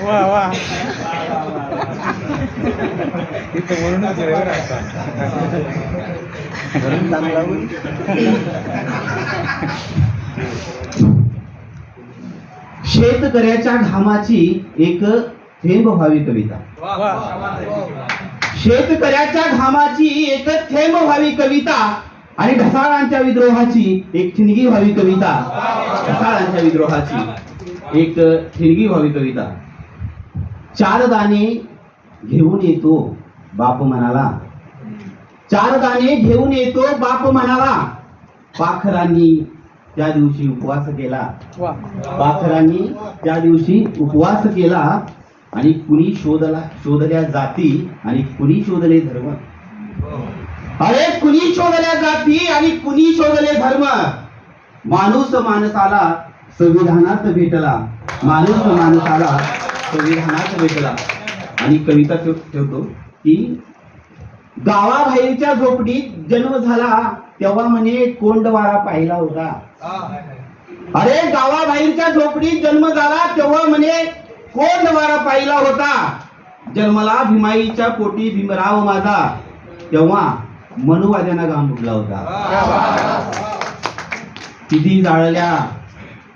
वा वा. म्हणूनच. शेतकऱ्याच्या घामाची एक थेंब व्हावी कविता. शेतकऱ्याच्या घामाची एक थेंब व्हावी कविता आणि ढसाळांच्या विद्रोहाची एक ठिणगी व्हावी कविता. ढसाळांच्या विद्रोहाची एक ठिणगी व्हावी कविता. चार दाणे घेऊन येतो बाप म्हणाला चार दाणे घेऊन येतो बाप म्हणाला पाखरांनी त्या दिवशी उपवास केला. पाखरांनी त्या दिवशी उपवास केला आणि कुणी शोधला शोधल्या जाती आणि कुणी शोधले धर्म. अरे कुणी शोधल्या जाती आणि कुणी शोधले धर्म? माणूस माणसाला संविधानात भेटला. माणूस माणसाला संविधानात भेटला. आणि कविता ठेव- ठेवतो. की गावाबाहेरच्या झोपडीत जन्म झाला तेव्हा म्हणे कोंडवारा पाहिला होता. अरे गावाबाहेरच्या झोपडीत जन्म झाला तेव्हा म्हणे कोण वारा पाहिला होता. जन्मला भीमाईच्या पोटी भीमराव माझा. तेव्हा मनुवाद्यांना घाम फुटला होता. किती जाळल्या?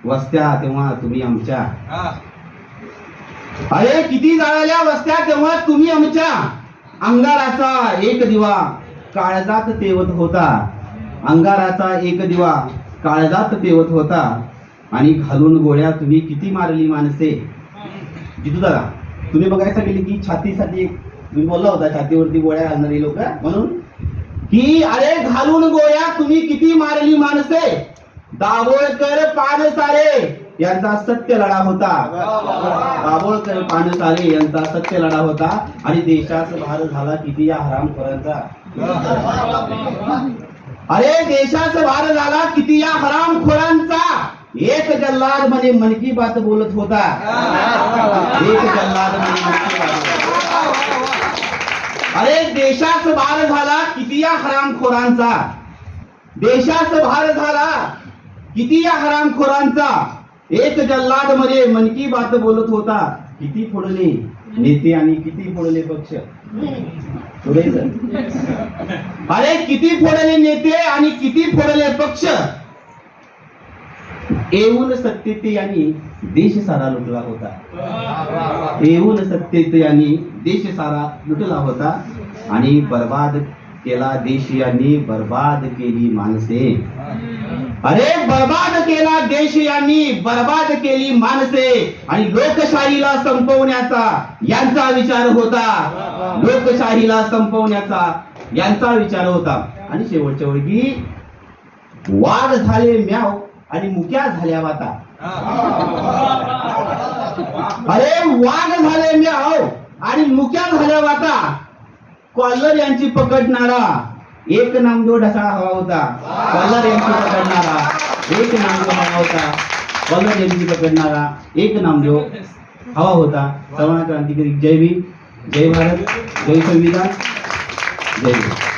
वस्त्या तेव्हा तुम्ही आमच्या. अरे किती जाळल्या वस्त्या तेव्हा तुम्ही आमच्या? अंगाराचा एक दिवा काळजात तेवत होता. अंगाराचा एक दिवा काळजात तेवत होता. आणि घालून गोळ्या तुम्ही किती मारली माणसे? जितू दादा तुम्ही बघायला गेले की छातीसाठी तुम्ही बोलला होता छातीवरती गोळ्या घालणारी लोक म्हणून. की अरे घालून गोळ्या तुम्ही किती मारली माणसे? दाभोळकर पानसारे यांचा सत्य लढा होता. दाभोळकर पानसारे यांचा सत्य लढा होता आणि देशाचा भार झाला किती या हरामखोरांचा. अरे देशाचा भार झाला किती या हरामखोरांचा. एक जल्लादमध्ये मन की बात बोलत होता. एक जल्लादमध्ये मन की बात अरे देशास भार झाला किती या हरामखोरांचा. देशास भार झाला किती या हरामखोरांचा? एक जल्लादमध्ये मन की बात बोलत होता. किती फोडले? नेते आणि किती फोडले पक्ष? पुढे अरे किती फोडले नेते आणि किती फोडले पक्ष? येऊन सत्तेत यांनी देश सारा लुटला होता. येऊन सत्तेत यांनी देश सारा लुटला होता आणि बर्बाद केला देश यांनी बर्बाद केली माणसे. अरे बर्बाद केला देश यांनी बर्बाद केली माणसे. आणि लोकशाहीला संपवण्याचा यांचा विचार होता. लोकशाहीला संपवण्याचा यांचा विचार होता. आणि शेवटच्या वेळी वाद झाले म्याव आणि मुक्या झाल्या वाता. अरे वाद झाले म्याव आणि मुक्या झाल्या वाता. कॉलर यांची पकडणारा एक नामदेव ढसाळा हवा होता. कॉलर यांची पकडणारा एक नामदेव हवा होता. कॉलर यांची पकडणारा एक नामदेव हवा होता. सर्वांना क्रांतिकारी. जय भीम. जय भारत. जय संविधान. जय भीम.